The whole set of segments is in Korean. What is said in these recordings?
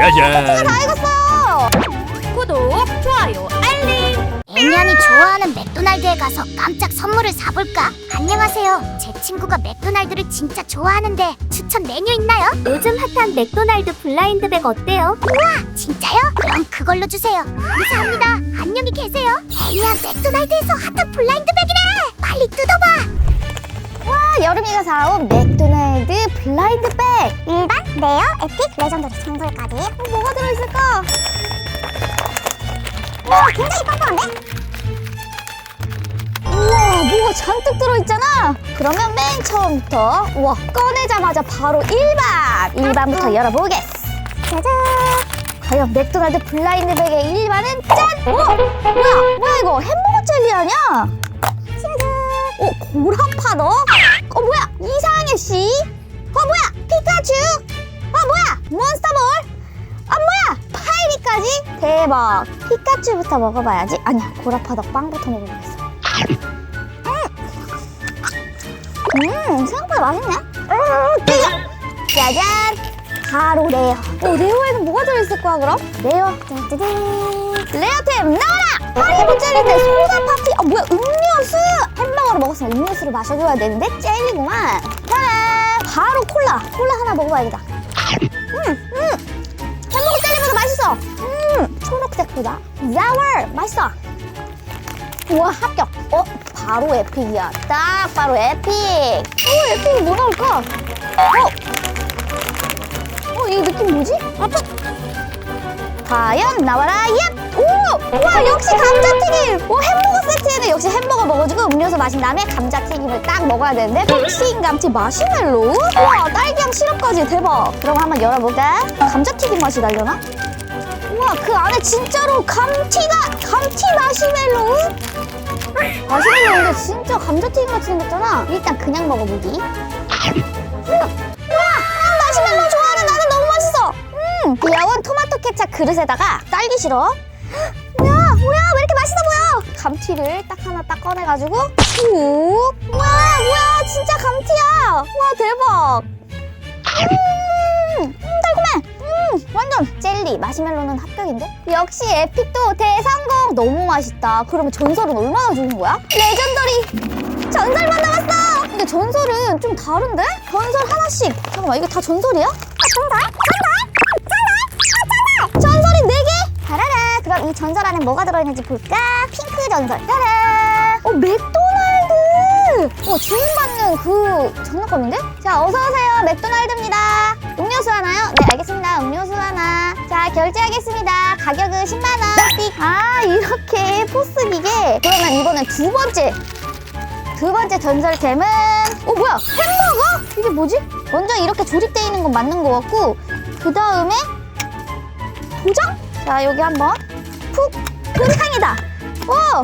짜잔. 다 익었어요. 구독, 좋아요, 알림. 애니안이 좋아하는 맥도날드에 가서 깜짝 선물을 사볼까? 안녕하세요. 제 친구가 맥도날드를 진짜 좋아하는데 추천 메뉴 있나요? 요즘 핫한 맥도날드 블라인드백 어때요? 우와, 진짜요? 그럼 그걸로 주세요. 감사합니다. 안녕히 계세요. 애니안 맥도날드에서 핫한 블라인드백이래. 빨리 뜯어봐. 와, 여름이가 사온 맥도날드 블라인드 백. 일반, 레어, 에픽, 레전더리 선물까지. 어, 뭐가 들어있을까? 와, 굉장히 빵빵한데? 우와 뭐가 잔뜩 들어있잖아 그러면 맨 처음부터 우와 꺼내자마자 바로 1반 1반부터 열어보겠어 짜잔 과연 맥도날드 블라인드 백의 1반은 짠! 어? 뭐야 뭐야 이거 햄버거 젤리 아니야? 짜잔 어 고라파더? 어 뭐야? 이상해 씨? 어 뭐야? 피카츄? 어 뭐야? 몬스터볼? 아 뭐야? 파이리까지? 대박. 피카츄부터 먹어봐야지. 아니야 고라파덕 빵부터 먹어보겠어. 음. 생각보다 맛있네. 음, 뜨거 짜잔. 바로 레어. 오 레어에는 뭐가 들어있을 거야 그럼? 레어. 뚜뚜뚜. 레어템 나와라! 파리보 젤리인데 소다 파티. 아 뭐야? 음료 먹었으면 음료수를 마셔줘야 되는데 젤리구만 짜란 바로 콜라 콜라 하나 먹어봐야겠다 음, 음. 햄버거 젤리보다 맛있어. 음, 초록색보다. 자월 맛있어. 우와 합격. 어, 바로 에픽이야. 딱 바로 에픽. 어, 에픽이 뭐 나올까? 어, 어, 이 느낌 뭐지? 아빠. 과연 나와라. 얍. 오, 와 역시 감자튀김. 오, 햄버거 역시 햄버거 먹어주고 음료수 마신 다음에 감자튀김을 딱 먹어야 되는데 톡싱 감튀 마시멜로 우. 와 딸기향 시럽까지 대박. 그럼 한번 열어볼까? 감자튀김 맛이 날려나? 우와 그 안에 진짜로 감튀가 감튀 마시멜로우? 마시멜로우인데 진짜 감자튀김 같이 생겼잖아. 일단 그냥 먹어보기. 우와, 우와 마시멜로우 좋아하는 나는 너무 맛있어. 음 귀여운 토마토 케찹 그릇에다가 딸기 시럽. 감튀를 딱 하나 딱 꺼내가지고 쭉. 와 뭐야 진짜 감튀야. 와 대박. 음, 음 달콤해. 음 완전 젤리 마시멜로는 합격인데? 역시 에픽도 대성공. 너무 맛있다. 그러면 전설은 얼마나 좋은 거야? 레전더리 전설만 남았어. 근데 전설은 좀 다른데? 전설 하나씩. 잠깐만 이거 다 전설이야? 아 전설? 전설? 그럼 이 전설 안에 뭐가 들어있는지 볼까? 핑크 전설. 짜란. 어 맥도날드. 어 주문받는 그 장난감인데? 자 어서 오세요 맥도날드입니다. 음료수 하나요? 네 알겠습니다. 음료수 하나. 자 결제하겠습니다. 가격은 10만 원. 띡. 아 이렇게 포스 기계. 그러면 이번엔 두 번째 두 번째 전설템은 어 뭐야 햄버거? 이게 뭐지? 먼저 이렇게 조립되어 있는 건 맞는 것 같고 그 다음에 도장? 자 여기 한번 푹 도장이다 오!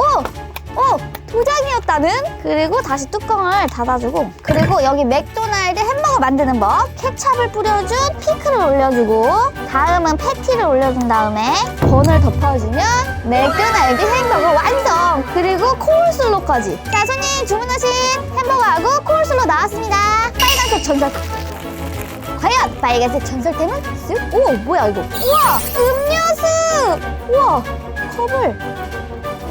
오! 오! 도장이었다는 그리고 다시 뚜껑을 닫아주고 그리고 여기 맥도날드 햄버거 만드는 법 케찹을 뿌려준 피클을 올려주고 다음은 패티를 올려준 다음에 번을 덮어주면 맥도날드 햄버거 완성 그리고 코울슬로까지 자 손님 주문하신 햄버거하고 코울슬로 나왔습니다 빨간색 전설 과연 빨간색 전설템은 쓱? 오 뭐야 이거 우와 음료수 우와 컵을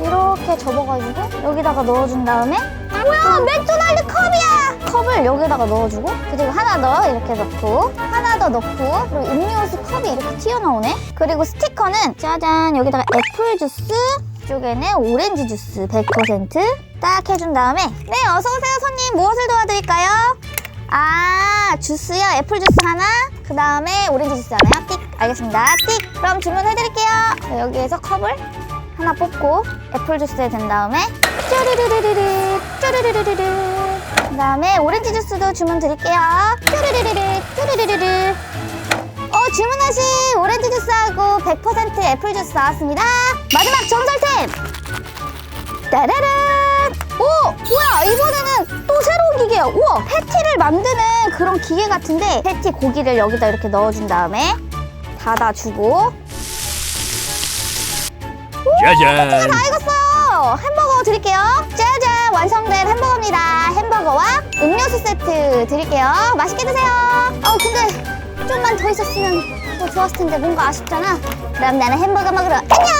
이렇게 접어가지고 여기다가 넣어준 다음에 뭐야 맥도날드 컵이야! 컵을 여기다가 넣어주고 그리고 하나 더 이렇게 넣고 하나 더 넣고 그리고 음료수 컵이 이렇게 튀어나오네. 그리고 스티커는 짜잔 여기다가 애플 주스 쪽에는 오렌지 주스 100%딱 해준 다음에 네 어서오세요 손님. 무엇을 도와드릴까요? 아 주스요? 애플 주스 하나? 그 다음에 오렌지 주스 하나요 띡 알겠습니다. 띡 그럼 주문해드릴게요. 자, 여기에서 컵을 하나 뽑고 애플 주스에 된 다음에 쪼르르르르르 쪼르르르르르. 그 다음에 오렌지 주스도 주문 드릴게요. 쪼르르르르 쪼르르르르. 어 주문하신 오렌지 주스하고 100% 애플 주스 나왔습니다. 마지막 전설템! 따라란 오 뭐야? 이번에는 또 새로운 기계야 우와 패티를 만드는 그런 기계 같은데 패티 고기를 여기다 이렇게 넣어준 다음에 닫아주고 짜잔. 다 익었어요. 햄버거 드릴게요. 짜잔 완성된 햄버거입니다. 햄버거와 음료수 세트 드릴게요. 맛있게 드세요. 어 근데 좀만 더 있었으면 더 좋았을 텐데 뭔가 아쉽잖아. 그럼 나는 햄버거 먹으러 안녕.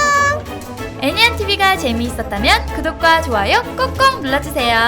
애니안TV가 재미있었다면 구독과 좋아요 꼭꼭 눌러주세요.